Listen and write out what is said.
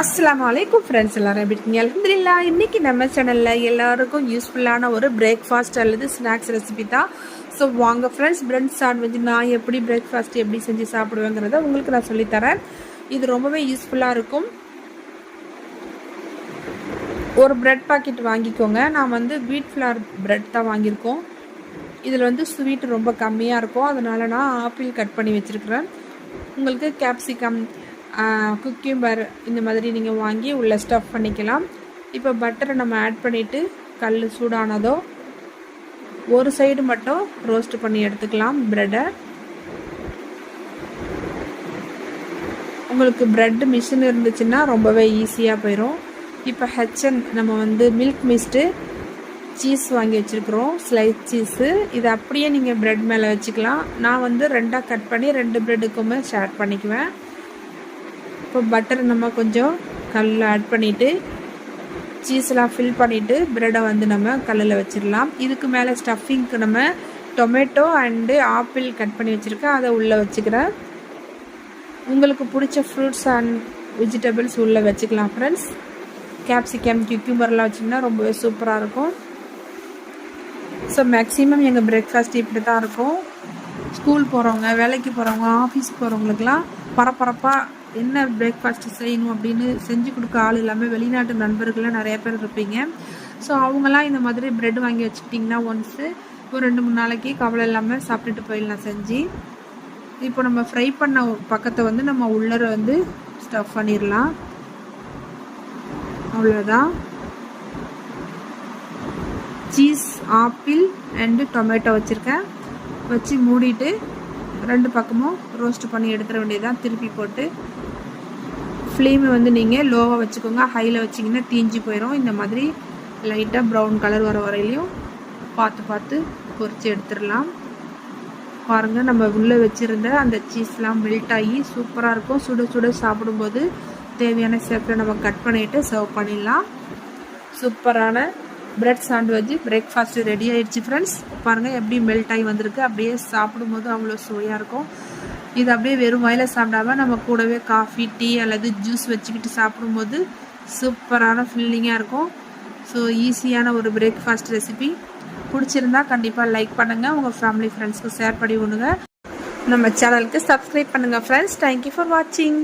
அஸ்லாம் வலைக்கும் ஃப்ரெண்ட்ஸ் எல்லாரும் எப்படி இருக்கீங்க? அலமதுல்லா இன்றைக்கி நம்ம சேனலில் எல்லாருக்கும் யூஸ்ஃபுல்லான ஒரு பிரேக்ஃபாஸ்ட் அல்லது ஸ்நாக்ஸ் ரெசிபி தான். ஸோ வாங்க ஃப்ரெண்ட்ஸ் பிரெட் சாண்ட்விச் நான் எப்படி பிரேக்ஃபாஸ்ட் எப்படி செஞ்சு சாப்பிடுவேங்கிறத உங்களுக்கு நான் சொல்லித்தரேன். இது ரொம்பவே யூஸ்ஃபுல்லாக இருக்கும். ஒரு ப்ரெட் பாக்கெட் வாங்கிக்கோங்க. நான் வந்து வீட் ஃப்ளார் ப்ரெட் தான் வாங்கியிருக்கோம். இதில் வந்து ஸ்வீட் ரொம்ப கம்மியாக இருக்கும். அதனால் நான் ஆப்பிள் கட் பண்ணி வச்சுருக்கிறேன். உங்களுக்கு கேப்சிகம் குக்கியூம்பர் இந்த மாதிரி நீங்கள் வாங்கி உள்ளே ஸ்டஃப் பண்ணிக்கலாம். இப்போ பட்டரை நம்ம ஆட் பண்ணிவிட்டு கல் சூடானதோ ஒரு சைடு மட்டும் ரோஸ்ட் பண்ணி எடுத்துக்கலாம் ப்ரெட்டை உங்களுக்கு ப்ரெட் மிஷின் இருந்துச்சுன்னா ரொம்பவே ஈஸியாக போயிடும் இப்போ ஹெச்என் நம்ம வந்து மில்க் மிஸ்ட்டு சீஸ் வாங்கி வச்சுருக்குறோம் ஸ்லைஸ் சீஸு இதை அப்படியே நீங்கள் ப்ரெட் மேலே வச்சுக்கலாம். நான் வந்து ரெண்டாக கட் பண்ணி ரெண்டு ப்ரெட்டுக்குமே ஷேர் பண்ணிக்குவேன். இப்போ பட்டரை நம்ம கொஞ்சம் கல்லில் ஆட் பண்ணிவிட்டு சீஸ்லாம் ஃபில் பண்ணிவிட்டு ப்ரெட்டை வந்து நம்ம கல்லில் வச்சிடலாம் இதுக்கு மேலே ஸ்டஃபிங்க்கு நம்ம டொமேட்டோ அண்டு ஆப்பிள் கட் பண்ணி வச்சுருக்கேன். அதை உள்ளே வச்சுக்கிறேன். உங்களுக்கு பிடிச்ச ஃப்ரூட்ஸ் அண்ட் வெஜிடபிள்ஸ் உள்ளே வச்சுக்கலாம் ஃப்ரெண்ட்ஸ் கேப்சிகம் கியூக்யூம்பர்லாம் வச்சிங்கன்னா ரொம்பவே சூப்பராக இருக்கும். ஸோ மேக்ஸிமம் எங்கள் பிரேக்ஃபாஸ்ட் இப்படி தான் இருக்கும். ஸ்கூல் போகிறவங்க வேலைக்கு போகிறவங்க ஆஃபீஸ் போகிறவங்களுக்குலாம் பரபரப்பாக என்ன பிரேக்ஃபாஸ்ட் செய்யணும் அப்படின்னு செஞ்சு கொடுக்க ஆள் இல்லாமல் வெளிநாட்டு நண்பர்கள்லாம் நிறைய பேர் இருப்பீங்க. ஸோ அவங்களாம் இந்த மாதிரி ப்ரெட் வாங்கி வச்சுக்கிட்டிங்கன்னா ஒன்ஸு ஒரு ரெண்டு மூணு நாளைக்கு கவலை இல்லாமல் சாப்பிட்டுட்டு போயிடலாம் செஞ்சு. இப்போ நம்ம ஃப்ரை பண்ண பக்கத்தை வந்து நம்ம உள்ளர வந்து ஸ்டஃப் பண்ணிடலாம். அவ்வளோதான் சீஸ் ஆப்பிள் அண்டு டொமேட்டோ வச்சுருக்கேன். வச்சு மூடிட்டு ரெண்டு பக்கமும் ரோஸ்ட் பண்ணி எடுத்துட வேண்டியதான் திருப்பி போட்டு ஃப்ளேமை வந்து நீங்கள் லோவாக வச்சுக்கோங்க. ஹையில் வச்சிங்கன்னா தீஞ்சு போயிடும் இந்த மாதிரி லைட்டாக ப்ரௌன் கலர் வர வரையிலையும் பார்த்து பார்த்து பொறிச்சு எடுத்துடலாம். பாருங்கள் நம்ம உள்ளே வச்சுருந்த அந்த சீஸ்லாம் மெல்ட் ஆகி சூப்பராக இருக்கும். சுட சுட சாப்பிடும்போது தேவையான ஷேப்பில் நம்ம கட் பண்ணிவிட்டு சர்வ் பண்ணிடலாம். சூப்பரான பிரெட் சாண்ட்விச் பிரேக்ஃபாஸ்ட்டு ரெடி ஆயிடுச்சு ஃப்ரெண்ட்ஸ் பாருங்கள் எப்படி மெல்ட் ஆகி வந்திருக்கு. அப்படியே சாப்பிடும்போது அவ்வளோ சுவையாக இருக்கும். இது அப்படியே வெறும் வாயில் சாப்பிடாம நம்ம கூடவே காஃபி டீ அல்லது ஜூஸ் வச்சுக்கிட்டு சாப்பிடும்போது சூப்பரான ஃபீலிங்காக இருக்கும். ஸோ ஈஸியான ஒரு பிரேக்ஃபாஸ்ட் ரெசிபி பிடிச்சிருந்தா கண்டிப்பாக லைக் பண்ணுங்கள் உங்கள் ஃபேமிலி ஃப்ரெண்ட்ஸ்க்கு ஷேர் பண்ணி விடுங்க. நம்ம சேனலுக்கு சப்ஸ்கிரைப் பண்ணுங்கள் ஃப்ரெண்ட்ஸ் தேங்க்யூ ஃபார் வாட்சிங்